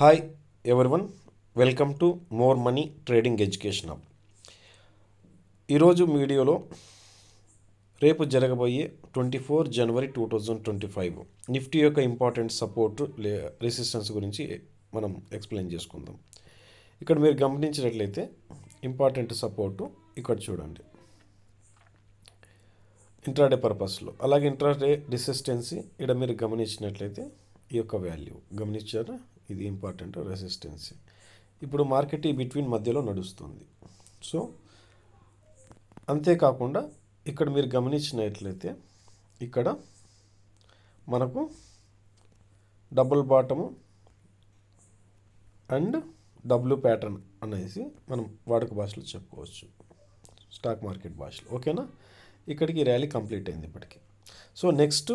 Hi everyone welcome to More Money Trading Education Hub ఈరోజు వీడియోలో రేపు జరగబోయే twenty four January two thousand twenty five Nifty యొక్క important support లే resistance గురించి మనం ఎక్స్ప్లెయిన్ చేసుకుందాం. ఇక్కడ మీరు గమనించినట్లయితే ఇంపార్టెంట్ సపోర్టు ఇక్కడ చూడండి. ఇంట్రాడే పర్పస్లో అలాగే ఇంట్రాడే రెసిస్టెన్సీ ఇక్కడ మీరు గమనించినట్లయితే ఈ యొక్క వాల్యూ గమనించారా? ఇది ఇంపార్టెంట్ రెసిస్టెన్సీ ఇప్పుడు మార్కెట్ ఈ బిట్వీన్ మధ్యలో నడుస్తుంది. సో అంతేకాకుండా ఇక్కడ మీరు గమనించినట్లయితే ఇక్కడ మనకు double bottom and W pattern అనేసి మనం వాడుక భాషలో చెప్పుకోవచ్చు. స్టాక్ మార్కెట్ భాషలో. ఓకేనా ఇక్కడికి ర్యాలీ కంప్లీట్ అయింది ఇప్పటికి. So next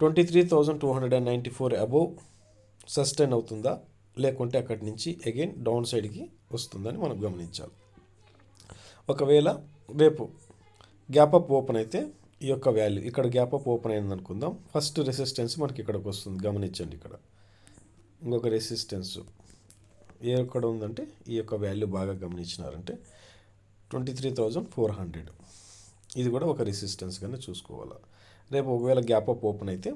twenty three thousand two hundred and ninety four above sustain అవుతుందా? లేకుంటే అక్కడి నుంచి అగైన్ డౌన్ సైడ్కి వస్తుందని మనం గమనించాలి. ఒకవేళ రేపు గ్యాప్ అప్ ఓపెన్ అయితే ఈ యొక్క వాల్యూ ఇక్కడ గ్యాప్ అప్ ఓపెన్ అయింది అనుకుందాం. ఫస్ట్ రెసిస్టెన్స్ మనకి ఇక్కడికి వస్తుంది. గమనించండి ఇక్కడ. ఇంకొక రెసిస్టెన్స్ ఏ ఎక్కడ ఉందంటే ఈ యొక్క వాల్యూ బాగా గమనించినారంటే twenty three thousand four hundred ఇది కూడా ఒక రెసిస్టెన్స్ కానీ చూసుకోవాలి. రేపు ఒకవేళ గ్యాప్ అప్ ఓపెన్ అయితే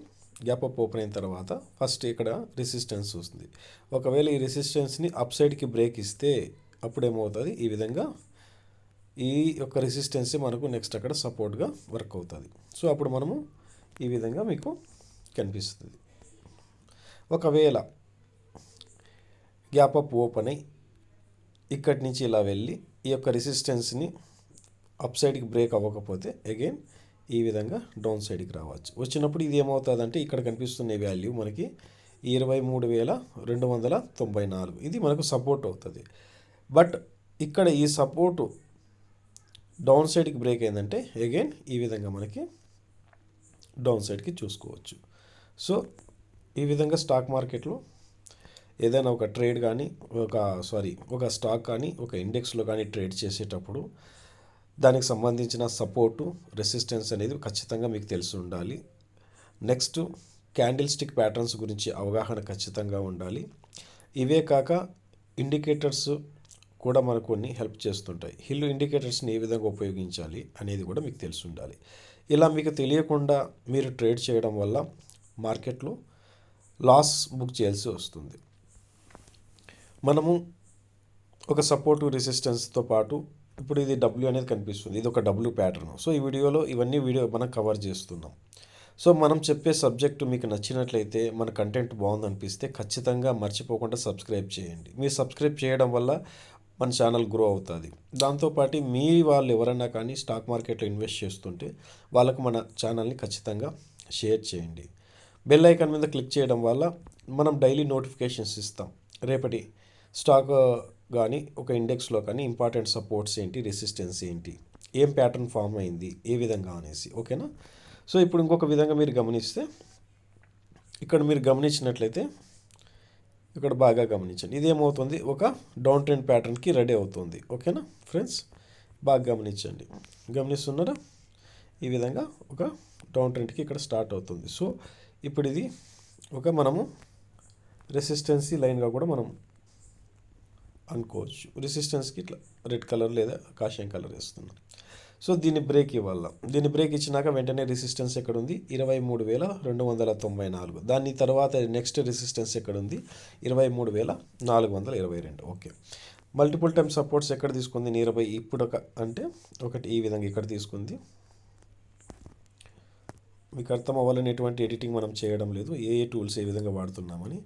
గ్యాప్ అప్ ఓపెన్ అయిన తర్వాత ఫస్ట్ ఇక్కడ రెసిస్టెన్స్ వస్తుంది. ఒకవేళ ఈ రెసిస్టెన్స్ని అప్ సైడ్కి బ్రేక్ ఇస్తే అప్పుడు ఏమవుతుంది ఈ విధంగా ఈ యొక్క రెసిస్టెన్సే మనకు నెక్స్ట్ అక్కడ సపోర్ట్గా వర్క్ అవుతుంది. సో అప్పుడు మనము ఈ విధంగా మీకు కనిపిస్తుంది. ఒకవేళ గ్యాప్ అప్ ఓపెన్ అయ్యి ఇక్కడి నుంచి ఇలా వెళ్ళి ఈ యొక్క రెసిస్టెన్స్ని అప్ సైడ్కి బ్రేక్ అవ్వకపోతే అగైన్ ఈ విధంగా డౌన్ సైడ్కి రావచ్చు. వచ్చినప్పుడు ఇది ఏమవుతుందంటే ఇక్కడ కనిపిస్తున్న వాల్యూ మనకి ఇరవై మూడు వేల రెండు వందల తొంభై నాలుగు. ఇది మనకు సపోర్ట్ అవుతుంది. బట్ ఇక్కడ ఈ సపోర్టు డౌన్ సైడ్కి బ్రేక్ అయిందంటే అగైన్ ఈ విధంగా మనకి డౌన్ సైడ్కి చూసుకోవచ్చు. సో ఈ విధంగా స్టాక్ మార్కెట్లో ఏదైనా ఒక ట్రేడ్ కానీ ఒక సారీ ఒక స్టాక్ కానీ ఒక ఇండెక్స్లో కానీ ట్రేడ్ చేసేటప్పుడు దానికి సంబంధించిన సపోర్టు రెసిస్టెన్స్ అనేది ఖచ్చితంగా మీకు తెలిసి ఉండాలి. నెక్స్ట్ క్యాండిల్ స్టిక్ ప్యాటర్న్స్ గురించి అవగాహన ఖచ్చితంగా ఉండాలి. ఇవే కాక ఇండికేటర్స్ కూడా మనకు కొన్ని హెల్ప్ చేస్తుంటాయి. హిల్ ఇండికేటర్స్ని ఏ విధంగా ఉపయోగించాలి అనేది కూడా మీకు తెలిసి ఉండాలి. ఇలా మీకు తెలియకుండా మీరు ట్రేడ్ చేయడం వల్ల మార్కెట్లో లాస్ బుక్ చేయాల్సి వస్తుంది. మనము ఒక సపోర్టు రెసిస్టెన్స్తో పాటు ఇప్పుడు ఇది డబ్ల్యూ అనేది కనిపిస్తుంది. ఇది ఒక డబ్ల్యూ ప్యాటర్న్ సో ఈ వీడియోలో ఇవన్నీ వీడియో మనం కవర్ చేస్తున్నాం. సో మనం చెప్పే సబ్జెక్టు మీకు నచ్చినట్లయితే మన కంటెంట్ బాగుందనిపిస్తే ఖచ్చితంగా మర్చిపోకుండా సబ్స్క్రైబ్ చేయండి. మీరు సబ్స్క్రైబ్ చేయడం వల్ల మన ఛానల్ గ్రో అవుతుంది. దాంతోపాటు మీ వాళ్ళు ఎవరైనా కానీ స్టాక్ మార్కెట్లో ఇన్వెస్ట్ చేస్తుంటే వాళ్ళకు మన ఛానల్ని ఖచ్చితంగా షేర్ చేయండి. బెల్ ఐకాన్ మీద క్లిక్ చేయడం వల్ల మనం డైలీ నోటిఫికేషన్స్ ఇస్తాం. రేపటి స్టాక్ కానీ ఒక ఇండెక్స్లో కానీ ఇంపార్టెంట్ సపోర్ట్స్ ఏంటి రెసిస్టెన్స్ ఏంటి ఏం ప్యాటర్న్ ఫామ్ అయింది ఏ విధంగా అనేసి ఓకేనా? సో ఇప్పుడు ఇంకొక విధంగా మీరు గమనిస్తే ఇక్కడ మీరు గమనించినట్లయితే ఇక్కడ బాగా గమనించండి. ఇదేమవుతుంది? ఒక డౌన్ ట్రెండ్ ప్యాటర్న్కి రెడీ అవుతుంది ఓకేనా ఫ్రెండ్స్? బాగా గమనించండి. గమనిస్తున్నారా? ఈ విధంగా ఒక డౌన్ ట్రెండ్కి ఇక్కడ స్టార్ట్ అవుతుంది. సో ఇప్పుడు ఇది ఒక మనము రెసిస్టెన్సీ లైన్గా కూడా మనం అనుకోవచ్చు. రెసిస్టెన్స్కి ఇట్లా రెడ్ కలర్ లేదా కాషాయం కలర్ వేస్తున్నాం. సో దీన్ని బ్రేక్ ఇవ్వాల? దీన్ని బ్రేక్ ఇచ్చినాక వెంటనే రెసిస్టెన్స్ ఎక్కడ ఉంది ఇరవై మూడు వేల రెండు వందల తొంభై నాలుగు. దాని తర్వాత నెక్స్ట్ రెసిస్టెన్స్ ఎక్కడ ఉంది ఇరవై మూడు వేల నాలుగు వందల ఇరవై రెండు. ఓకే. మల్టిపుల్ టైమ్ సపోర్ట్స్ ఎక్కడ తీసుకుంది? నియర్ ఇప్పుడు ఒక అంటే ఒకటి ఈ విధంగా ఇక్కడ తీసుకుంది. మీకు అర్థం అవ్వాలని ఎటువంటి ఎడిటింగ్ మనం చేయడం లేదు. ఏ ఏ టూల్స్ ఏ విధంగా వాడుతున్నామని.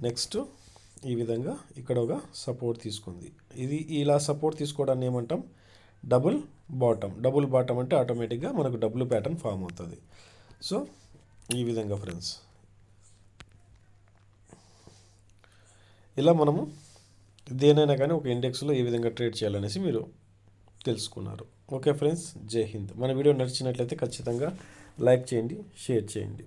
నెక్స్ట్ ఈ విధంగా ఇక్కడ ఒక సపోర్ట్ తీసుకుంది. ఇది ఇలా సపోర్ట్ తీసుకోవడాన్ని ఏమంటాం? డబుల్ బాటమ్ డబుల్ బాటమ్ అంటే ఆటోమేటిక్గా మనకు డబుల్ ప్యాటర్న్ ఫామ్ అవుతుంది. సో ఈ విధంగా ఫ్రెండ్స్ ఇలా మనము దేనైనా కానీ ఒక ఇండెక్స్లో ఏ విధంగా ట్రేడ్ చేయాలనేసి మీరు తెలుసుకున్నారు. ఓకే ఫ్రెండ్స్ జై హింద్ మన వీడియో నచ్చినట్లయితే ఖచ్చితంగా లైక్ చేయండి షేర్ చేయండి.